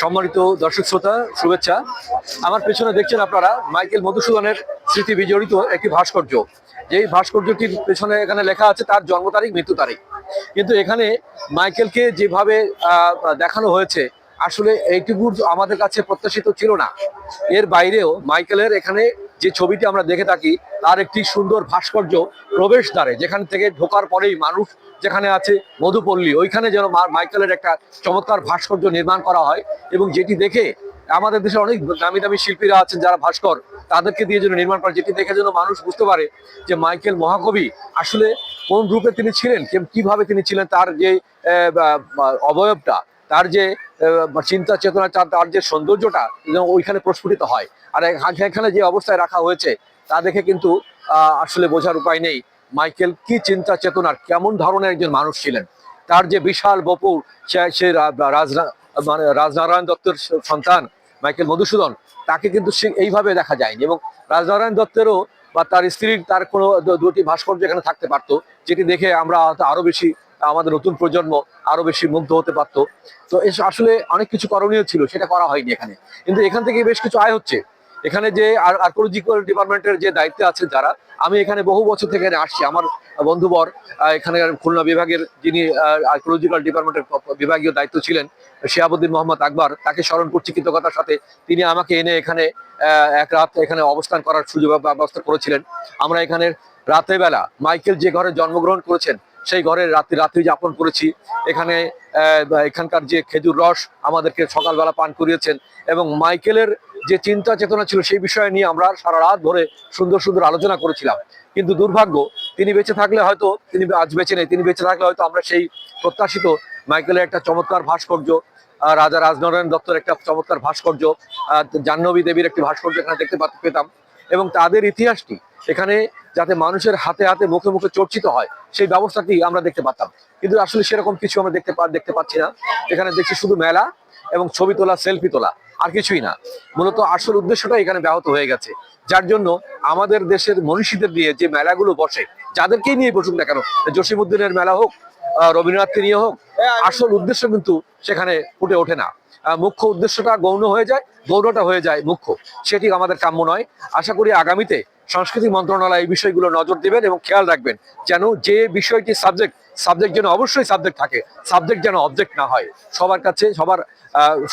সম্মানিত দর্শক শ্রোতা, শুভেচ্ছা। আমার পেছনে দেখছেন আপনারা মাইকেল মধুসূদনের স্মৃতি বিজড়িত একটি ভাস্কর্য। যেই ভাস্কর্যটির পেছনে এখানে লেখা আছে, তার জন্ম তারিখ, মৃত্যু তারিখ। কিন্তু এখানে মাইকেলকে যেভাবে দেখানো হয়েছে, আসলে এইটুকু আমাদের কাছে প্রত্যাশিত ছিল না। এর বাইরেও মাইকেলের এখানে যে ছবিটি আমরা দেখে থাকি, তার একটি সুন্দর ভাস্কর্য প্রবেশদ্বারে, যেখান থেকে ঢোকার পরেই মানুষ যেখানে আছে, মধুপল্লী, ওইখানে যেন মাইকেলের একটা চমৎকার ভাস্কর্য নির্মাণ করা হয় এবং যেটি দেখে আমাদের দেশে অনেক দামি দামি শিল্পীরা আছেন যারা ভাস্কর, তাদেরকে দিয়ে যেন নির্মাণ করে যেটি দেখে যেন মানুষ বুঝতে পারে যে মাইকেল মহাকবি আসলে কোন রূপে তিনি ছিলেন কীভাবে তিনি ছিলেন, তার যে অবয়বটা তার যে চিন্তা চেতনা, তার যে সৌন্দর্যটা ওইখানে প্রস্ফুটিত হয়। আর এখানে যে অবস্থায় রাখা হয়েছে, তা দেখে কিন্তু আসলে বোঝার উপায় নেই। মাইকেল কি চিন্তা চেতনার, কেমন ধরনের একজন মানুষ ছিলেন? তার যে বিশাল বপুর, সে রাজনা মানে রাজনারায়ণ দত্তের সন্তান, মাইকেল মধুসূদন, তাকে কিন্তু সে এইভাবে দেখা যায়নি। এবং রাজনারায়ণ দত্তেরও বা তার স্ত্রীর তার কোনো দুটি ভাস্কর্য এখানে থাকতে পারতো, যেটি দেখে আমরা হয়তো আরও বেশি আমাদের নতুন প্রজন্ম আরও বেশি মুগ্ধ হতে পারতো। তো আসলে অনেক কিছু করণীয় ছিল, সেটা করা হয়নি এখানে। কিন্তু এখান থেকে বেশ কিছু আয় হচ্ছে। এখানে যে আর্কোলজিক্যাল ডিপার্টমেন্টের যে দায়িত্বে আছে যারা আমি এখানে বহু বছর থেকে আসছি। আমার বন্ধুবর এখানে খুলনা বিভাগের যিনি আর্কোলজিক্যাল ডিপার্টমেন্টের বিভাগীয় দায়িত্ব ছিলেন শিয়াবুদ্দিন মোহাম্মদ আকবর, তাকে স্মরণ করছি কৃতজ্ঞতার সাথে। তিনি আমাকে এনে এখানে এক রাত এখানে অবস্থান করার সুযোগ ব্যবস্থা করেছিলেন। আমরা এখানে রাতের বেলা মাইকেল যে ঘরে জন্মগ্রহণ করেছেন সেই ঘরে রাত্রি রাত্রি যাপন করেছি। এখানে এখানকার যে খেজুর রস আমাদেরকে সকালবেলা পান করিয়েছেন এবং মাইকেলের যে চিন্তা চেতনা ছিল সেই বিষয় নিয়ে আমরা সারা রাত ধরে সুন্দর সুন্দর আলোচনা করেছিলাম। কিন্তু দুর্ভাগ্য, তিনি বেঁচে থাকলে হয়তো, তিনি আজ বেঁচে নেই, তিনি বেঁচে থাকলে হয়তো আমরা সেই প্রত্যাশিত মাইকেলের একটা চমৎকার ভাস্কর্য রাজা রাজনারায়ণ দত্তর একটা চমৎকার ভাস্কর্য জাহ্নবী দেবীর একটি ভাস্কর্য এখানে দেখতে পেতাম এবং তাদের ইতিহাসটি এখানে যাতে মানুষের হাতে হাতে, মুখে মুখে চর্চিত হয়, সেই ব্যবস্থাটি আমরা দেখতে পারতাম। কিন্তু আসলে সেরকম কিছু আমরা দেখতে দেখতে পাচ্ছি না। এখানে দেখছি শুধু মেলা এবং ছবি তোলা, সেলফি তোলা, আর কিছুই না। মূলত আসল উদ্দেশ্যটা এখানে ব্যাহত হয়ে গেছে। যার জন্য আমাদের দেশের মনীষীদের দিয়ে যে মেলাগুলো বসে, যাদেরকেই নিয়ে বসুক না কেন জসিমুদ্দিনের মেলা হোক রবীন্দ্রনাথকে নিয়ে হোক, আসল উদ্দেশ্য কিন্তু সেখানে ফুটে ওঠে না। মুখ্য উদ্দেশ্যটা গৌণ হয়ে যায়, গৌণটা হয়ে যায় মুখ্য। সেটি আমাদের কাম্য নয়। আশা করি আগামীতে সংস্কৃতি মন্ত্রণালয় এই বিষয়গুলো নজর দেবেন এবং খেয়াল রাখবেন যেন যে বিষয়টি সাবজেক্ট সাবজেক্ট যেন অবশ্যই সাবজেক্ট থাকে সাবজেক্ট যেন অবজেক্ট না হয়। সবার কাছে, সবার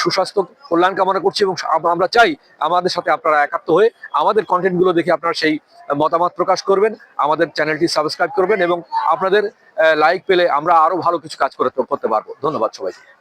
সুস্বাস্থ্য, কল্যাণ কামনা করছি এবং আমরা চাই আমাদের সাথে আপনারা একাত্ম হয়ে আমাদের কন্টেন্টগুলো দেখে আপনারা সেই মতামত প্রকাশ করবেন, আমাদের চ্যানেলটি সাবস্ক্রাইব করবেন এবং আপনাদের লাইক পেলে আমরা আরও ভালো কিছু কাজ করে, করতে পারব। ধন্যবাদ সবাইকে।